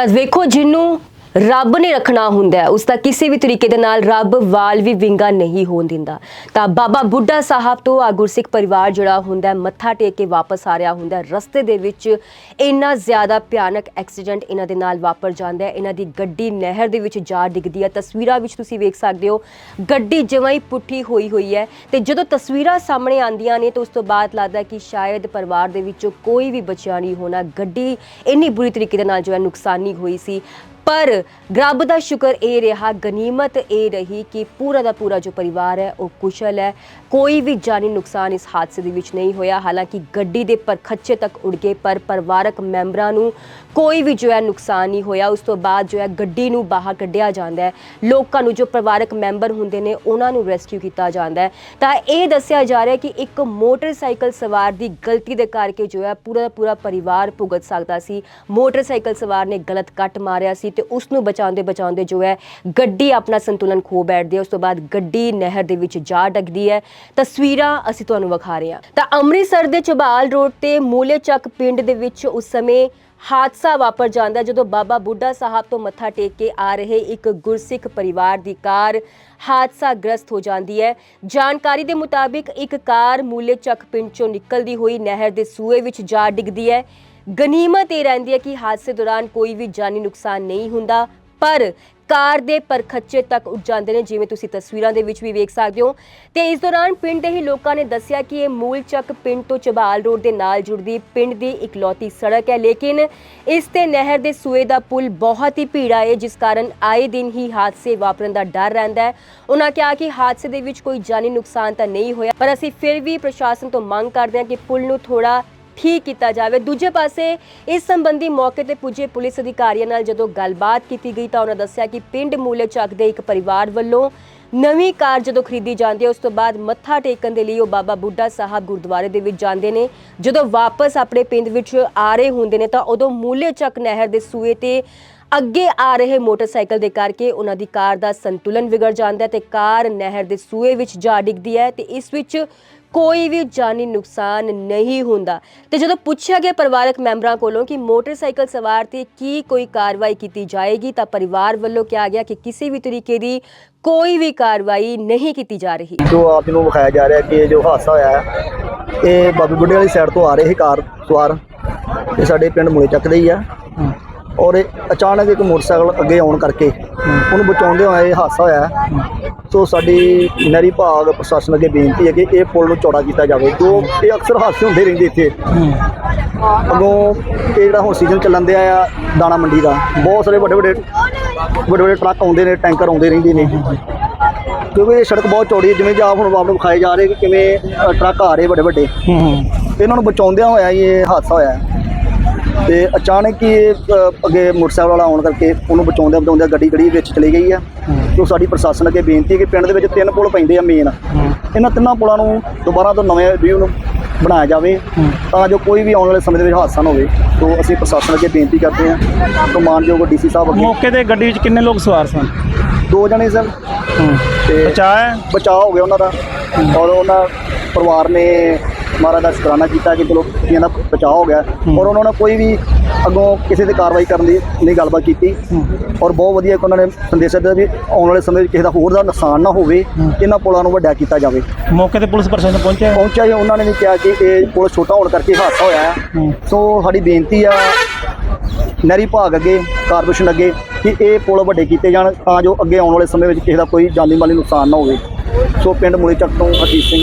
ਤਾਂ ਵੇਖੋ ਜਿਹਨੂੰ ਰੱਬ ਨੇ ਰੱਖਣਾ ਹੁੰਦਾ ਹੈ, ਉਸ ਦਾ ਕਿਸੇ ਵੀ ਤਰੀਕੇ ਦੇ ਨਾਲ ਰੱਬ ਵਾਲ ਵੀ ਵਿੰਗਾ ਨਹੀਂ ਹੋਣ ਦਿੰਦਾ। ਤਾਂ ਬਾਬਾ ਬੁੱਢਾ ਸਾਹਿਬ ਤੋਂ ਆ ਗੁਰਸਿੱਖ ਪਰਿਵਾਰ ਜਿਹੜਾ ਹੁੰਦਾ ਮੱਥਾ ਟੇਕ ਕੇ ਵਾਪਸ ਆ ਰਿਹਾ ਹੁੰਦਾ ਰਸਤੇ ਦੇ ਵਿੱਚ ਇੰਨਾ ਜ਼ਿਆਦਾ ਭਿਆਨਕ ਐਕਸੀਡੈਂਟ ਇਹਨਾਂ ਦੇ ਨਾਲ ਵਾਪਰ ਜਾਂਦਾ ਹੈ। ਇਹਨਾਂ ਦੀ ਗੱਡੀ ਨਹਿਰ ਦੇ ਵਿੱਚ ਜਾ ਡਿੱਗਦੀ ਹੈ। ਤਸਵੀਰਾਂ ਵਿੱਚ ਤੁਸੀਂ ਵੇਖ ਸਕਦੇ ਹੋ ਗੱਡੀ ਜਮਾਂ ਹੀ ਪੁੱਠੀ ਹੋਈ ਹੋਈ ਹੈ ਤੇ ਜਦੋਂ ਤਸਵੀਰਾਂ ਸਾਹਮਣੇ ਆਉਂਦੀਆਂ ਨੇ ਤਾਂ ਉਸ ਤੋਂ ਬਾਅਦ ਲੱਗਦਾ ਕਿ ਸ਼ਾਇਦ ਪਰਿਵਾਰ ਦੇ ਵਿੱਚੋਂ ਕੋਈ ਵੀ ਬਚਿਆ ਨਹੀਂ ਹੋਣਾ। ਗੱਡੀ ਇੰਨੀ ਬੁਰੀ ਤਰੀਕੇ ਦੇ ਨਾਲ ਜੋ ਹੈ ਨੁਕਸਾਨੀ ਹੋਈ ਸੀ। ਪਰ ਰੱਬ ਦਾ ਸ਼ੁਕਰ ਇਹ ਰਿਹਾ, ਗਨੀਮਤ ਇਹ ਰਹੀ ਕਿ ਪੂਰਾ ਦਾ ਪੂਰਾ ਜੋ ਪਰਿਵਾਰ ਹੈ, ਉਹ ਕੁਸ਼ਲ ਹੈ। ਕੋਈ ਵੀ ਜਾਨੀ ਨੁਕਸਾਨ ਇਸ ਹਾਦਸੇ ਦੇ ਵਿੱਚ ਨਹੀਂ ਹੋਇਆ। ਹਾਲਾਂਕਿ ਗੱਡੀ ਦੇ ਪਰ ਖੱਚੇ ਤੱਕ ਉੜ ਗਏ, ਪਰ ਪਰਿਵਾਰਕ ਮੈਂਬਰਾਂ ਨੂੰ ਕੋਈ ਵੀ ਜੋ ਹੈ ਨੁਕਸਾਨ ਨਹੀਂ ਹੋਇਆ। ਉਸ ਤੋਂ ਬਾਅਦ ਜੋ ਹੈ ਗੱਡੀ ਨੂੰ ਬਾਹਰ ਕੱਢਿਆ ਜਾਂਦਾ ਹੈ। ਲੋਕਾਂ ਨੂੰ ਜੋ ਪਰਿਵਾਰਕ ਮੈਂਬਰ ਹੁੰਦੇ ਨੇ, ਉਹਨਾਂ ਨੂੰ ਰੈਸਕਿਊ ਕੀਤਾ ਜਾਂਦਾ ਹੈ। ਤਾਂ ਇਹ ਦੱਸਿਆ ਜਾ ਰਿਹਾ ਕਿ ਇੱਕ ਮੋਟਰਸਾਈਕਲ ਸਵਾਰ ਦੀ ਗਲਤੀ ਦੇ ਕਰਕੇ ਜੋ ਹੈ ਪੂਰਾ ਦਾ ਪੂਰਾ ਪਰਿਵਾਰ ਭੁਗਤ ਸਕਦਾ ਸੀ। ਮੋਟਰਸਾਈਕਲ ਸਵਾਰ ਨੇ ਗਲਤ ਕੱਟ ਮਾਰਿਆ ਸੀ ਤੇ ਉਸ ਨੂੰ ਬਚਾਉਂਦੇ ਬਚਾਉਂਦੇ ਜੋ ਹੈ ਗੱਡੀ ਆਪਣਾ ਸੰਤੁਲਨ ਖੋ ਬੈਠਦੀ ਹੈ। ਉਸ ਤੋਂ ਬਾਅਦ ਗੱਡੀ ਨਹਿਰ ਦੇ ਵਿੱਚ ਜਾ ਡਿੱਗਦੀ ਹੈ। ਤਸਵੀਰਾਂ ਅਸੀਂ ਤੁਹਾਨੂੰ ਵਿਖਾ ਰਹੇ ਹਾਂ। ਤਾਂ ਅੰਮ੍ਰਿਤਸਰ ਦੇ ਚਬਾਲ ਰੋਡ ਤੇ ਮੂਲੇ ਚੱਕ ਪਿੰਡ ਦੇ ਵਿੱਚ ਉਸ ਸਮੇਂ ਹਾਦਸਾ ਵਾਪਰ ਜਾਂਦਾ ਜਦੋਂ ਬਾਬਾ ਬੁੱਢਾ ਸਾਹਿਬ ਤੋਂ ਮੱਥਾ ਟੇਕ ਕੇ ਆ ਰਹੇ ਇੱਕ ਗੁਰਸਿੱਖ ਪਰਿਵਾਰ ਦੀ ਕਾਰ ਹਾਦਸਾ ਗ੍ਰਸਤ ਹੋ ਜਾਂਦੀ ਹੈ। ਜਾਣਕਾਰੀ ਦੇ ਮੁਤਾਬਿਕ ਇੱਕ ਕਾਰ ਮੂਲੇ ਚੱਕ ਪਿੰਡ ਚੋਂ ਨਿਕਲਦੀ ਹੋਈ ਨਹਿਰ ਦੇ ਸੂਏ ਵਿੱਚ ਜਾ ਡਿੱਗਦੀ ਹੈ। ਗਨੀਮਤ ਇਹ ਰਹਿੰਦੀ ਹੈ ਕਿ ਹਾਦਸੇ ਦੌਰਾਨ ਕੋਈ ਵੀ ਜਾਨੀ ਨੁਕਸਾਨ ਨਹੀਂ ਹੁੰਦਾ, ਪਰ ਕਾਰ ਦੇ ਪਰਖੱਚੇ ਤੱਕ ਉੱਡ ਜਾਂਦੇ ਨੇ, ਜਿਵੇਂ ਤੁਸੀਂ ਤਸਵੀਰਾਂ ਦੇ ਵਿੱਚ ਵੀ ਵੇਖ ਸਕਦੇ ਹੋ। ਤੇ ਇਸ ਦੌਰਾਨ ਪਿੰਡ ਦੇ ਹੀ ਲੋਕਾਂ ਨੇ ਦੱਸਿਆ ਕਿ ਇਹ ਮੂਲ ਚੱਕ ਪਿੰਡ ਤੋਂ ਚਬਾਲ ਰੋਡ ਦੇ ਨਾਲ ਜੁੜਦੀ ਪਿੰਡ ਦੀ ਇਕਲੌਤੀ ਸੜਕ ਹੈ, ਲੇਕਿਨ ਇਸ ਤੇ ਨਹਿਰ ਦੇ ਸੂਏ ਦਾ ਪੁਲ ਬਹੁਤ ਹੀ ਭੀੜਾ ਹੈ, ਜਿਸ ਕਾਰਨ ਆਏ ਦਿਨ ਹੀ ਹਾਦਸੇ ਵਾਪਰਨ ਦਾ ਡਰ ਰਹਿੰਦਾ ਹੈ। ਉਹਨਾਂ ਕਿਹਾ ਕਿ ਹਾਦਸੇ ਦੇ ਵਿੱਚ ਕੋਈ ਜਾਨੀ ਨੁਕਸਾਨ ਤਾਂ ਨਹੀਂ ਹੋਇਆ, ਪਰ ਅਸੀਂ ਫਿਰ ਵੀ ਪ੍ਰਸ਼ਾਸਨ ਤੋਂ ਮੰਗ ਕਰਦੇ ਹਾਂ ਕਿ ਪੁਲ ਨੂੰ ਥੋੜਾ ਠੀਕ ਕੀਤਾ ਜਾਵੇ। ਦੂਜੇ ਪਾਸੇ, ਇਸ ਸੰਬੰਧੀ ਮੌਕੇ ਤੇ ਪੁੱਜੇ ਪੁਲਿਸ ਅਧਿਕਾਰੀਆਂ ਨਾਲ ਜਦੋਂ ਗੱਲਬਾਤ ਕੀਤੀ ਗਈ ਤਾਂ ਉਹਨਾਂ ਦੱਸਿਆ ਕਿ ਪਿੰਡ ਮੂਲੇ ਚੱਕ ਦੇ ਇੱਕ ਪਰਿਵਾਰ ਵੱਲੋਂ ਨਵੀਂ ਕਾਰ ਜਦੋਂ ਖਰੀਦੀ ਜਾਂਦੀ ਹੈ, ਉਸ ਤੋਂ ਬਾਅਦ ਮੱਥਾ ਟੇਕਣ ਦੇ ਲਈ ਉਹ ਬਾਬਾ ਬੁੱਢਾ ਸਾਹਿਬ ਗੁਰਦੁਆਰੇ ਦੇ ਵਿੱਚ ਜਾਂਦੇ ਨੇ। ਜਦੋਂ ਵਾਪਸ ਆਪਣੇ ਪਿੰਡ ਵਿੱਚ ਆ ਰਹੇ ਹੁੰਦੇ ਨੇ ਤਾਂ ਉਦੋਂ ਮੂਲੇ ਚੱਕ ਨਹਿਰ ਦੇ ਸੂਏ ਤੇ ਅੱਗੇ ਆ ਰਹੇ ਮੋਟਰਸਾਈਕਲ ਦੇ ਕਰਕੇ ਉਹਨਾਂ ਦੀ ਕਾਰ ਦਾ ਸੰਤੁਲਨ ਵਿਗੜ ਜਾਂਦਾ ਹੈ ਤੇ ਕਾਰ ਨਹਿਰ ਦੇ ਸੂਏ ਵਿੱਚ ਜਾ ਡਿੱਗਦੀ ਹੈ ਤੇ ਇਸ ਵਿੱਚ ਕੋਈ ਵੀ ਜਾਨੀ ਨੁਕਸਾਨ ਨਹੀਂ ਹੁੰਦਾ। ਤੇ ਜਦੋਂ ਪੁੱਛਿਆ ਗਿਆ ਪਰਿਵਾਰਕ ਮੈਂਬਰਾਂ ਕੋਲੋਂ ਕਿ ਮੋਟਰਸਾਈਕਲ ਸਵਾਰ ਤੇ ਕੀ ਕੋਈ ਕਾਰਵਾਈ ਕੀਤੀ ਜਾਏਗੀ, ਤਾਂ ਪਰਿਵਾਰ ਵੱਲੋਂ ਕਿਹਾ ਗਿਆ ਕਿ ਕਿਸੇ ਵੀ ਤਰੀਕੇ ਦੀ ਕੋਈ ਵੀ ਕਾਰਵਾਈ ਨਹੀਂ ਕੀਤੀ ਜਾ ਰਹੀ। ਜੋ ਆਪ ਨੂੰ ਵਿਖਾਇਆ ਜਾ ਰਿਹਾ ਕਿ ਇਹ ਜੋ ਹਾਦਸਾ ਹੋਇਆ ਹੈ, ਇਹ ਬਾਬੂ ਬੁੱਢੇ ਵਾਲੀ ਸਾਈਡ ਤੋਂ ਆ ਰਹੇ ਸੀ ਕਾਰ ਸਵਾਰ। ਇਹ ਸਾਡੇ ਪਿੰਡ ਮੂਲੇ ਚੱਕਦੇ ਹੀ ਆ। ਔਰ ਇਹ ਅਚਾਨਕ ਇੱਕ ਮੋਟਰਸਾਈਕਲ ਅੱਗੇ ਆਉਣ ਕਰਕੇ ਉਹਨੂੰ ਬਚਾਉਂਦੇ ਹੋਏ ਇਹ ਹਾਦਸਾ ਹੋਇਆ ਸੋ ਸਾਡੀ ਨਹਿਰੀ ਭਾਗ ਪ੍ਰਸ਼ਾਸਨ ਅੱਗੇ ਬੇਨਤੀ ਹੈ ਕਿ ਇਹ ਪੁਲ ਨੂੰ ਚੌੜਾ ਕੀਤਾ ਜਾਵੇ ਜੋ ਇਹ ਅਕਸਰ ਹਾਦਸੇ ਹੁੰਦੇ ਰਹਿੰਦੇ ਇੱਥੇ। ਅੱਗੋਂ ਇਹ ਜਿਹੜਾ ਹੁਣ ਸੀਜ਼ਨ ਚੱਲਣ ਦਿਆ ਆ ਦਾਣਾ ਮੰਡੀ ਦਾ ਬਹੁਤ ਸਾਰੇ ਵੱਡੇ ਵੱਡੇ ਵੱਡੇ ਵੱਡੇ ਟਰੱਕ ਆਉਂਦੇ ਨੇ ਟੈਂਕਰ ਆਉਂਦੇ ਰਹਿੰਦੇ ਨੇ। ਕਿਉਂਕਿ ਇਹ ਸੜਕ ਬਹੁਤ ਚੌੜੀ ਹੈ ਜਿਵੇਂ ਜਾਂ ਹੁਣ ਆਪ ਨੂੰ ਵਿਖਾਏ ਜਾ ਰਹੇ ਕਿ ਕਿਵੇਂ ਟਰੱਕ ਆ ਰਹੇ ਵੱਡੇ ਵੱਡੇ। ਇਹਨਾਂ ਨੂੰ ਬਚਾਉਂਦਿਆਂ ਹੋਇਆ ਇਹ ਹਾਦਸਾ ਹੋਇਆ। ਤੇ ਅਚਾਨਕ ਹੀ ਅੱਗੇ ਮੋਟਰਸਾਈਕਲ ਵਾਲਾ ਆਉਣ ਕਰਕੇ ਉਹਨੂੰ ਬਚਾਉਂਦਿਆਂ ਬਚਾਉਂਦਿਆਂ ਗੱਡੀ ਗੜੀ ਵਿੱਚ ਚਲੀ ਗਈ ਹੈ। ਸੋ ਸਾਡੀ ਪ੍ਰਸ਼ਾਸਨ ਅੱਗੇ ਬੇਨਤੀ ਹੈ ਕਿ ਪਿੰਡ ਦੇ ਵਿੱਚ ਤਿੰਨ ਪੁਲ ਪੈਂਦੇ ਆ ਮੇਨ ਇਹਨਾਂ ਤਿੰਨਾਂ ਪੁਲਾਂ ਨੂੰ ਦੁਬਾਰਾ ਤੋਂ ਨਵੇਂ ਵਿਊ ਨੂੰ ਬਣਾਇਆ ਜਾਵੇ ਤਾਂ ਜੋ ਕੋਈ ਵੀ ਆਉਣ ਵਾਲੇ ਸਮੇਂ ਦੇ ਵਿੱਚ ਹਾਦਸਾ ਨਾ ਹੋਵੇ। ਸੋ ਅਸੀਂ ਪ੍ਰਸ਼ਾਸਨ ਅੱਗੇ ਬੇਨਤੀ ਕਰਦੇ ਹਾਂ। ਤੋਂ ਮਾਨਯੋਗ ਡੀਸੀ ਸਾਹਿਬ ਅੱਗੇ। ਮੌਕੇ ਤੇ ਗੱਡੀ ਵਿੱਚ ਕਿੰਨੇ ਲੋਕ ਸਵਾਰ ਸਨ? ਦੋ ਜਣੇ ਸਰ। ਤੇ ਬਚਾਇਆ ਬਚਾਅ ਹੋ ਗਿਆ ਉਹਨਾਂ ਦਾ। ਔਰ ਉਹਨਾਂ ਪਰਿਵਾਰ ਨੇ ਮਹਾਰਾਜ ਦਾ ਸ਼ੁਕਰਾਨਾ ਕੀਤਾ ਕਿ ਚਲੋ ਇਹਨਾਂ ਦਾ ਬਚਾਅ ਹੋ ਗਿਆ। ਔਰ ਉਹਨਾਂ ਨੇ ਕੋਈ ਵੀ ਅੱਗੋਂ ਕਿਸੇ ਤੇ ਕਾਰਵਾਈ ਕਰਨ ਦੀ ਨਹੀਂ ਗੱਲਬਾਤ ਕੀਤੀ। ਔਰ ਬਹੁਤ ਵਧੀਆ ਕਿ ਉਹਨਾਂ ਨੇ ਸੰਦੇਸ਼ ਦਿੱਤਾ ਵੀ ਆਉਣ ਵਾਲੇ ਸਮੇਂ ਵਿੱਚ ਕਿਸੇ ਦਾ ਹੋਰ ਦਾ ਨੁਕਸਾਨ ਨਾ ਹੋਵੇ ਇਹਨਾਂ ਪੁਲਾਂ ਨੂੰ ਵੱਡਾ ਕੀਤਾ ਜਾਵੇ। ਮੌਕੇ ਤੇ ਪੁਲਿਸ ਪ੍ਰਸ਼ਾਸਨ ਪਹੁੰਚਿਆ? ਪਹੁੰਚਿਆ ਜੀ ਉਹਨਾਂ ਨੇ ਵੀ ਕਿਹਾ ਕਿ ਇਹ ਪੁਲ ਛੋਟਾ ਹੋਣ ਕਰਕੇ ਹਾਦਸਾ ਹੋਇਆ। ਹੈ। ਸੋ ਸਾਡੀ ਬੇਨਤੀ ਆ ਨਹਿਰੀ ਭਾਗ ਅੱਗੇ ਕਾਰਪੋਰੇਸ਼ਨ ਅੱਗੇ ਕਿ ਇਹ ਪੁਲ ਵੱਡੇ ਕੀਤੇ ਜਾਣ ਤਾਂ ਜੋ ਅੱਗੇ ਆਉਣ ਵਾਲੇ ਸਮੇਂ ਵਿੱਚ ਕਿਸੇ ਦਾ ਕੋਈ ਜਾਨੀ ਮਾਲੀ ਨੁਕਸਾਨ ਨਾ ਹੋਵੇ। ਸੋ ਪਿੰਡ ਮੂਲੇ ਚੱਕ ਤੋਂ ਹਰਜੀਤ ਸਿੰਘ।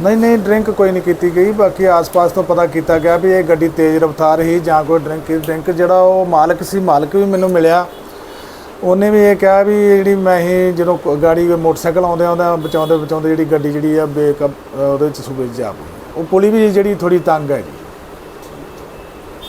ਨਹੀਂ ਨਹੀਂ ਡਰਿੰਕ ਕੋਈ ਨਹੀਂ ਕੀਤੀ ਗਈ। ਬਾਕੀ ਆਸ-ਪਾਸ ਤੋਂ ਪਤਾ ਕੀਤਾ ਗਿਆ ਵੀ ਇਹ ਗੱਡੀ ਤੇਜ਼ ਰਫ਼ਤਾਰ ਹੀ ਜਾਂ ਕੋਈ ਡਰਿੰਕ ਡਰਿੰਕ ਜਿਹੜਾ ਉਹ ਮਾਲਕ ਸੀ, ਮਾਲਕ ਵੀ ਮੈਨੂੰ ਮਿਲਿਆ। ਉਹਨੇ ਵੀ ਇਹ ਕਿਹਾ ਵੀ ਜਿਹੜੀ ਮੈਂ ਹੀ ਜਦੋਂ ਗਾੜੀ ਮੋਟਰਸਾਈਕਲ ਆਉਂਦੇ ਆਉਂਦਾ ਬਚਾਉਂਦੇ ਬਚਾਉਂਦੇ ਜਿਹੜੀ ਗੱਡੀ ਜਿਹੜੀ ਆ ਬੇਕ ਉਹਦੇ ਚ ਸੂਬੇ 'ਚ ਜਾ ਪਈ ਉਹ ਪੁਲੀ ਵੀ ਜਿਹੜੀ ਥੋੜੀ ਤੰਗ ਹੈ ਜੀ